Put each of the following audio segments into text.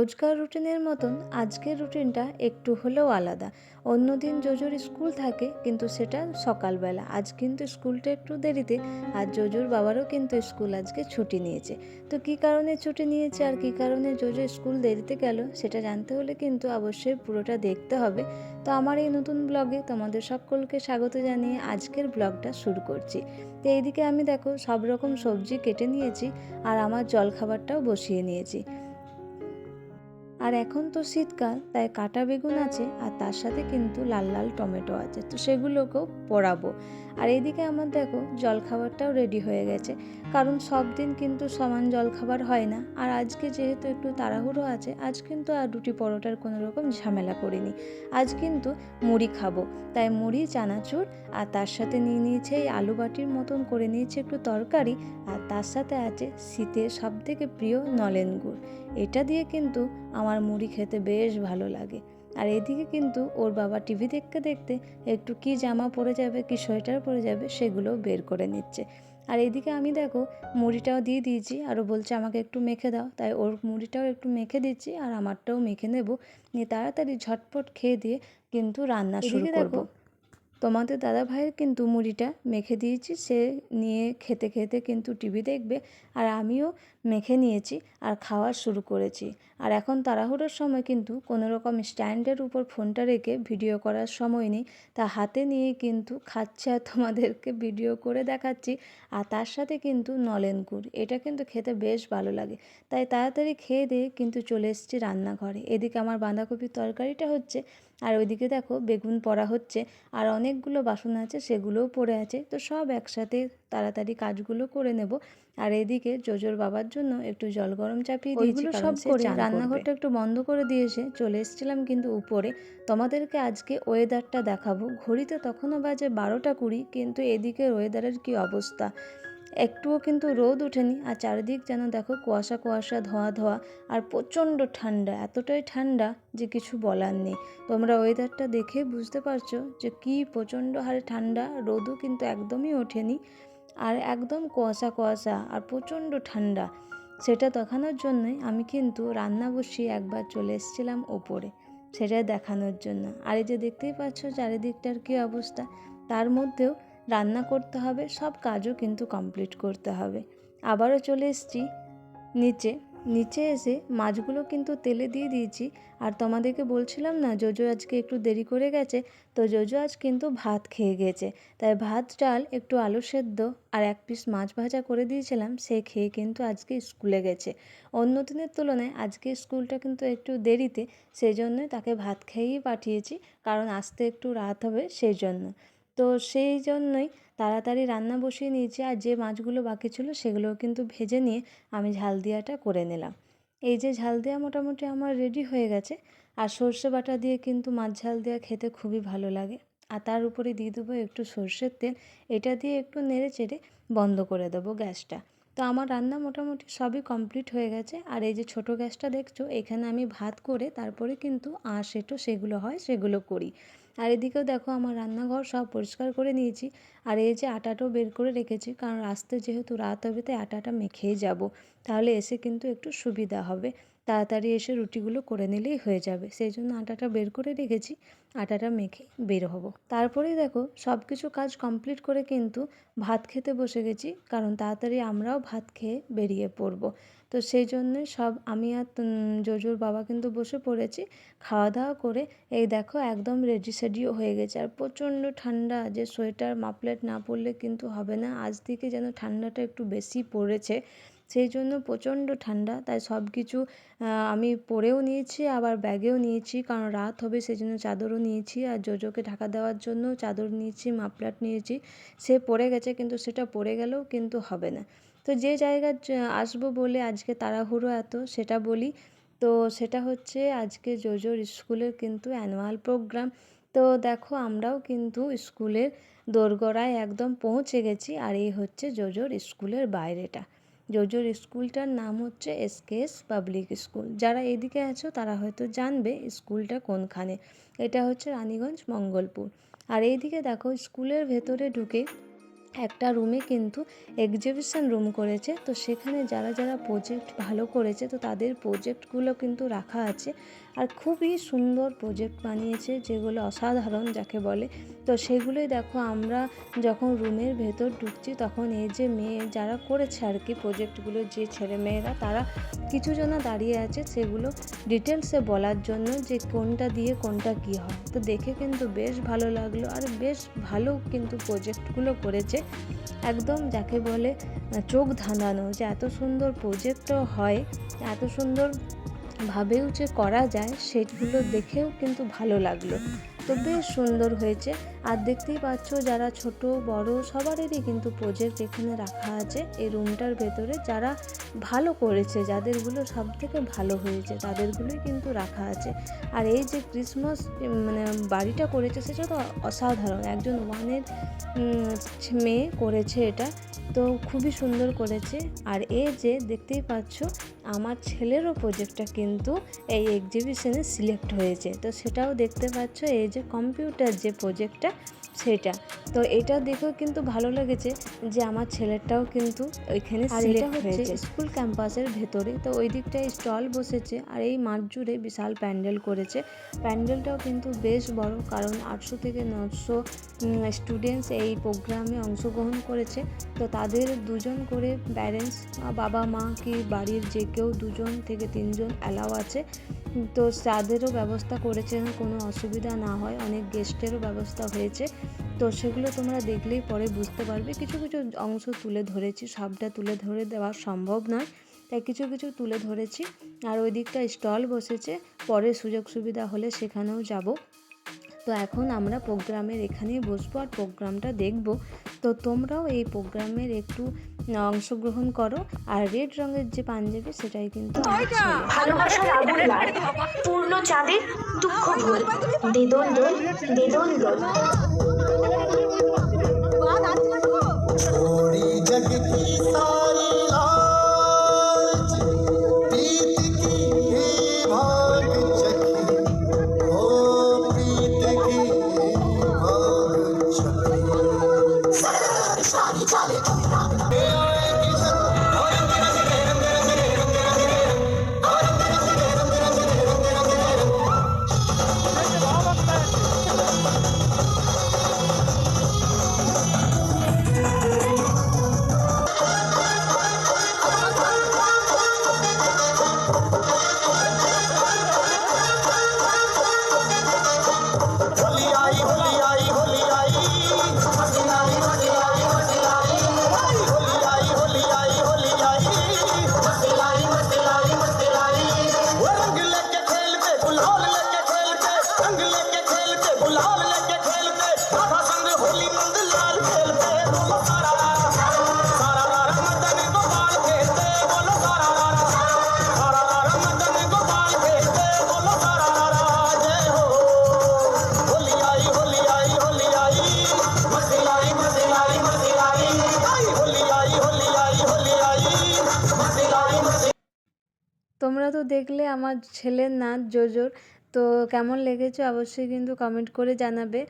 রোজকার রুটিনের মতন আজকের রুটিনটা একটু হলেও আলাদা। অন্যদিন জোজোর স্কুল থাকে, কিন্তু সেটা সকালবেলা। আজ কিন্তু স্কুলটা একটু দেরিতে, আর জোজোর বাবারও কিন্তু স্কুল আজকে ছুটি নিয়েছে। তো কী কারণে ছুটি নিয়েছে আর কী কারণে জোজো স্কুল দেরিতে গেল, সেটা জানতে হলে কিন্তু অবশ্যই পুরোটা দেখতে হবে। তো আমার এই নতুন ব্লগে তোমাদের সকলকে স্বাগত জানিয়ে আজকের ব্লগটা শুরু করছি। তো এইদিকে আমি দেখো, সব রকম সবজি কেটে নিয়েছি, আর আমার জলখাবারটাও বসিয়ে নিয়েছি। আর এখন তো শীতকাল, তাই কাটা বেগুন আছে আর তার সাথে কিন্তু লাল লাল টমেটো আছে। তো সেগুলোকেও পোড়াবো। আর এদিকে আমার দেখো, জলখাবারটাও রেডি হয়ে গেছে। কারণ সব দিন কিন্তু সমান জলখাবার হয় না। আর আজকে যেহেতু একটু তাড়াহুড়ো আছে, আজ কিন্তু আর রুটি পরোটার কোনো রকম ঝামেলা করিনি। আজ কিন্তু মুড়ি খাব। তাই মুড়ি, চানাচুর আর তার সাথে নিয়ে নিয়েছে এই আলু বাটির মতন করে নিয়েছে একটু তরকারি। আর তার সাথে আছে শীতের সবথেকে প্রিয় নলেন গুড়। এটা দিয়ে কিন্তু আমার মুড়ি খেতে বেশ ভালো লাগে। আর এদিকে কিন্তু ওর বাবা টিভি দেখতে দেখতে একটু কি জামা পরে যাবে কি সোয়েটার পরে যাবে সেগুলো বের করে নিচ্ছে। আর এদিকে আমি দেখো মুড়িটাও দিয়ে দিয়েছি আরও বলছে আমাকে একটু মেখে দাও। তাই ওর মুড়িটাও একটু মেখে দিচ্ছি আর আমারটাও মেখে নেব। নিয়ে তাড়াতাড়ি ঝটপট খেয়ে দিয়ে কিন্তু রান্না শুরু করব। তোমাদের দাদা ভাইয়ের কিন্তু মুড়িটা মেখে দিয়েছি। সে নিয়ে খেতে খেতে কিন্তু টিভি দেখবে আর আমিও মেখে নিয়েছি আর খাওয়া শুরু করেছি। আর এখন তাড়াহুড়োর সময় কিন্তু কোনো রকম স্ট্যান্ডের উপর ফোনটা রেখে ভিডিও করার সময় নেই। তা হাতে নিয়ে কিন্তু খাচ্ছে আর তোমাদেরকে ভিডিও করে দেখাচ্ছি। আর তার সাথে কিন্তু নলেন গুড়, এটা কিন্তু খেতে বেশ ভালো লাগে। তাই তাড়াতাড়ি খেয়ে দিয়ে কিন্তু চলে এসেছি রান্নাঘরে। এদিকে আমার বাঁধাকপির তরকারিটা হচ্ছে আর ওইদিকে দেখো বেগুন পড়া হচ্ছে আর অনেকগুলো বাসন আছে সেগুলোও পড়ে আছে। তো সব একসাথে তাড়াতাড়ি কাজগুলো করে নেব। আর এদিকে জোজোর বাবার জন্য একটু জল গরম চাপিয়ে দিয়েছি সব করে রান্নাঘরটা একটু বন্ধ করে দিয়েছে চলে এসেছিলাম কিন্তু উপরে। তোমাদেরকে আজকে ওয়েদারটা দেখাবো। ঘড়িতে তখনও বাজে বারোটা কুড়ি কিন্তু এদিকে ওয়েদারের কি অবস্থা? একটুও কিন্তু রোদ ওঠেনি। আর চারিদিক যেন দেখো কুয়াশা কুয়াশা, ধোয়া ধোয়া আর প্রচণ্ড ঠান্ডা, এতটাই ঠান্ডা যে কিছু বলার নেই। তোমরা ওয়েদারটা দেখে বুঝতে পারছ যে কি প্রচণ্ড হারে ঠান্ডা, রোদও কিন্তু একদমই ওঠেনি আর একদম কুয়াশা কুয়াশা আর প্রচণ্ড ঠান্ডা। সেটা দেখানোর জন্যই আমি কিন্তু রান্না বসিয়ে একবার চলে এসেছিলাম ওপরে সেটা দেখানোর জন্য। আর এই যে দেখতেই পাচ্ছ চারিদিকটার কী অবস্থা, তার মধ্যেও রান্না করতে হবে, সব কাজও কিন্তু কমপ্লিট করতে হবে। আবারও চলে এসেছি নিচে। নিচে এসে মাছগুলো কিন্তু তেলে দিয়ে দিয়েছি। আর তোমাদেরকে বলছিলাম না, জোজো আজকে একটু দেরি করে গেছে, তো জোজো আজ কিন্তু ভাত খেয়ে গেছে। তাই ভাত, ডাল, একটু আলু সেদ্ধ আর এক পিস মাছ ভাজা করে দিয়েছিলাম, সে খেয়ে কিন্তু আজকে স্কুলে গেছে। অন্য দিনের তুলনায় আজকে স্কুলটা কিন্তু একটু দেরিতে সেই জন্যই তাকে ভাত খেয়েই পাঠিয়েছি, কারণ আসতে একটু রাত হবে সেই জন্য তো সেই জন্যই তাড়াতাড়ি রান্না বসিয়ে নিয়েছি আর যে মাছগুলো বাকি ছিল সেগুলোও কিন্তু ভেজে নিয়ে আমি ঝাল দিয়াটা করে নিলাম। এই যে ঝাল দেওয়া মোটামুটি আমার রেডি হয়ে গেছে আর সর্ষে বাটা দিয়ে কিন্তু মাছ ঝাল দেওয়া খেতে খুবই ভালো লাগে। আর তার উপরে দিয়ে দেবো একটু সর্ষের তেল, এটা দিয়ে একটু নেড়ে চেড়ে বন্ধ করে দেবো গ্যাসটা। তো আমার রান্না মোটামুটি সবই কমপ্লিট হয়ে গেছে আর এই যে ছোটো গ্যাসটা দেখছ, এখানে আমি ভাত করে তারপরে কিন্তু আঁশ এঁটো সেগুলো হয় সেগুলো করি। আর এদিকেও দেখো আমার রান্নাঘর সব পরিষ্কার করে নিয়েছি। আর এই যে আটাটাও বের করে রেখেছি, কারণ আসতে যেহেতু রাত হবে, তাই আটাটা মেখেই যাব। তাহলে এসে কিন্তু একটু সুবিধা হবে। তাড়াতাড়ি এসে রুটিগুলো করে নিলেই হয়ে যাবে। সেই জন্য আটাটা বের করে রেখেছি, আটাটা মেখে বের হব। তারপরেই দেখো সব কিছু কাজ কমপ্লিট করে কিন্তু ভাত খেতে বসে গেছি, কারণ তাড়াতাড়ি আমরাও ভাত খেয়ে বেরিয়ে পড়ব। তো সেই জন্যই সব আমি আর জোজোর বাবা কিন্তু বসে পড়েছি খাওয়া দাওয়া করে এই দেখো একদম রেডি সেডিও হয়ে গেছে। আর প্রচণ্ড ঠান্ডা, যে সোয়েটার মাপলেট না পরলে কিন্তু হবে না। আজ থেকে যেন ঠান্ডাটা একটু বেশি পড়েছে। সেই জন্য প্রচণ্ড ঠান্ডা, তাই সব কিছু আমি পরেও নিয়েছি, আবার ব্যাগেও নিয়েছি, কারণ রাত হবে সেই জন্য চাদরও নিয়েছি, আর জোজোকে ঢাকা দেওয়ার জন্য চাদর নিয়েছি, মাফলার নিয়েছি, সে পড়ে গেছে কিন্তু সেটা পড়ে গেলেও কিন্তু হবে না। তো যে জায়গায় আসব বলে আজকে তাড়াহুড়ো এত, সেটা বলি। তো সেটা হচ্ছে আজকে জোজোর স্কুলের কিন্তু অ্যানুয়াল প্রোগ্রাম। তো দেখো আমরাও কিন্তু স্কুলের দোরগোড়ায় একদম পৌঁছে গেছি, আর এই হচ্ছে জোজোর স্কুলের বাইরেটা। জোজোর স্কুলটার নাম হচ্ছে এসকেএস পাবলিক স্কুল। যারা এদিকে আছো, তারা হয়তো জানবে স্কুলটা কোনখানে। এটা হচ্ছে রানীগঞ্জ মঙ্গলপুর। আর এইদিকে দেখো, স্কুলের ভেতরে ঢুকে একটা রুমে কিন্তু এক্সিবিশন রুম করেছে। তো সেখানে যারা যারা প্রজেক্ট ভালো করেছে, তো তাদের প্রজেক্টগুলো কিন্তু রাখা আছে। আর খুবই সুন্দর প্রজেক্ট বানিয়েছে, যেগুলো অসাধারণ যাকে বলে। তো সেগুলোই দেখো, আমরা যখন রুমের ভেতর ঢুকছি, তখন এই যে মেয়ে, যারা করেছে আর কি প্রজেক্টগুলো যে ছেলে মেয়েরা, তারা কিছু জনা দাঁড়িয়ে আছে সেগুলো ডিটেলসে বলার জন্য যে কোনটা দিয়ে কোনটা কী হয়। তো দেখে কিন্তু বেশ ভালো লাগল। আর বেশ ভালো কিন্তু প্রজেক্টগুলো করেছে। একদম যাকে বলে, চোখ ধাঁধানো যে এত সুন্দর প্রজেক্টও হয়, এত সুন্দর ভাবেও যে করা যায়, সেগুলো দেখেও কিন্তু ভালো লাগল। তো বেশ সুন্দর হয়েছে। আর দেখতেই পাচ্ছ যারা ছোট, বড় সবারই কিন্তু প্রজেক্ট এখানে রাখা আছে এই রুমটার ভেতরে। যারা ভালো করেছে, যাদেরগুলো সব থেকে ভালো হয়েছে, তাদেরগুলোই কিন্তু রাখা আছে। আর এই যে ক্রিসমাস মানে বাড়িটা করেছে, সেটা তো অসাধারণ। একজন ওয়ানের মেয়ে করেছে এটা। তো খুবই সুন্দর করেছে। আর এই যে দেখতেই পাচ্ছ আমার ছেলেরও প্রজেক্টটা কিন্তু এই এক্সিবিশনে সিলেক্ট হয়েছে। তো সেটাও দেখতে পাচ্ছ এই যে কম্পিউটার যে প্রজেক্টটা সেটা। তো এটা দেখেও কিন্তু ভালো লেগেছে যে আমার ছেলেরটাও কিন্তু ওইখানে সিলেক্ট হয়েছে। স্কুল ক্যাম্পাসের ভেতরে তো ওই দিকটায় স্টল বসেছে আর এই মাঠ জুড়ে বিশাল প্যান্ডেল করেছে। প্যান্ডেলটাও কিন্তু বেশ বড় কারণ আটশো থেকে নশো স্টুডেন্টস এই প্রোগ্রামে অংশগ্রহণ করেছে। তো তাদের দুজন করে প্যারেন্টস বাবা, মা কি বাড়ির যে কেউ দুজন থেকে তিনজন অ্যালাও আছে। তো তাদেরও ব্যবস্থা করেছে কোনো অসুবিধা না হয়। অনেক গেস্টেরও ব্যবস্থা হয়েছে। তো সেগুলো তোমরা দেখলেই পরে বুঝতে পারবে। কিছু কিছু অংশ তুলে ধরেছি। সবটা তুলে ধরে দেওয়া সম্ভব নয়। তাই কিছু কিছু তুলে ধরেছি। আর ওই দিকটা স্টল বসেছে। পরে সুযোগ সুবিধা হলে সেখানেও যাব। তো এখন আমরা প্রোগ্রামের এখানেই বসবো আর প্রোগ্রামটা দেখব। তো তোমরাও এই প্রোগ্রামের একটু অংশগ্রহণ করো। আর রেড রঙের যে পাঞ্জাবি সেটাই কিন্তু ভালোবাসার আগুন পূর্ণ চাঁদের দুঃখ ভুল দোল দোল। তোমরা তো দেখলে আমার ছেলের নাচ জোজোর, তো কেমন লেগেছে অবশ্যই কিন্তু কমেন্ট করে জানাবে।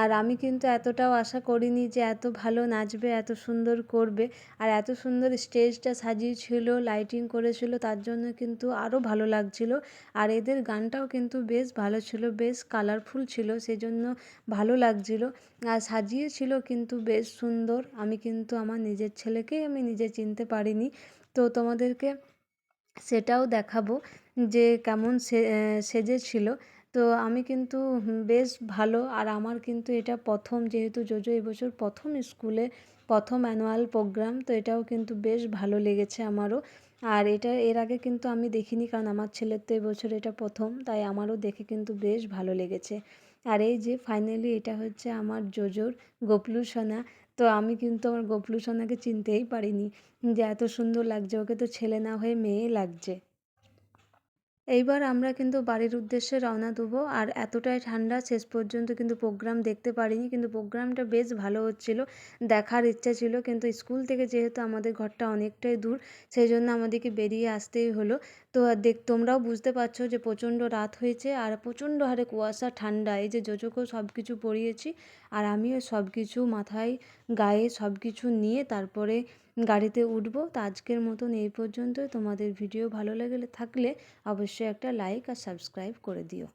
আর আমি কিন্তু এতটাও আশা করিনি যে এত ভালো নাচবে, এত সুন্দর করবে, আর এত সুন্দর স্টেজটা সাজিয়েছিল লাইটিং করেছিল, তার জন্য কিন্তু আরও ভালো লাগছিল। আর এদের গানটাও কিন্তু বেশ ভালো ছিল, বেশ কালারফুল ছিল, সেজন্য ভালো লাগছিল। আর সাজিয়েছিল কিন্তু বেশ সুন্দর, আমি কিন্তু আমার নিজের ছেলেকেই আমি নিজে চিনতে পারিনি। তো তোমাদেরকে সেটাও দেখাবো যে কেমন সে সেজেছিল। তো আমি কিন্তু বেশ ভালো। আর আমার কিন্তু এটা প্রথম, যেহেতু জোজো এবছর প্রথম স্কুলে, প্রথম অ্যানুয়াল প্রোগ্রাম, তো এটাও কিন্তু বেশ ভালো লেগেছে আমারও। আর এটা, এর আগে কিন্তু আমি দেখিনি, কারণ আমার ছেলের তো এবছর এটা প্রথম, তাই আমারও দেখে কিন্তু বেশ ভালো লেগেছে। আর এই যে, ফাইনালি এটা হচ্ছে আমার জোজোর গোপলু সোনা। তো আমি কিন্তু আমার গোপলু সোনাকে চিনতেই পারিনি যে এত সুন্দর লাগছে, ওকে তো ছেলে না হয়ে মেয়ে লাগছে। এইবার আমরা কিন্তু বাড়ির উদ্দেশ্যে রওনা দেবো, আর এতটাই ঠান্ডা শেষ পর্যন্ত কিন্তু প্রোগ্রাম দেখতে পারিনি, কিন্তু প্রোগ্রামটা বেশ ভালো হচ্ছিল, দেখার ইচ্ছা ছিল, কিন্তু স্কুল থেকে যেহেতু আমাদের ঘরটা অনেকটাই দূর, সেই জন্য আমাদেরকে বেরিয়ে আসতেই হলো। তো দেখ, তোমরাও বুঝতে পারছ যে প্রচণ্ড রাত হয়েছে আর প্রচণ্ড হারে কুয়াশা, ঠান্ডা, এই যে জোজোকেও সব কিছু পরিয়েছি আর আমিও সব কিছু মাথায়, গায়ে সব কিছু নিয়ে তারপরে গাড়িতে উঠবো। তো আজকের মতন এই পর্যন্তই। তোমাদের ভিডিও ভালো লাগলে থাকলে অবশ্যই একটা লাইক আর সাবস্ক্রাইব করে দিও।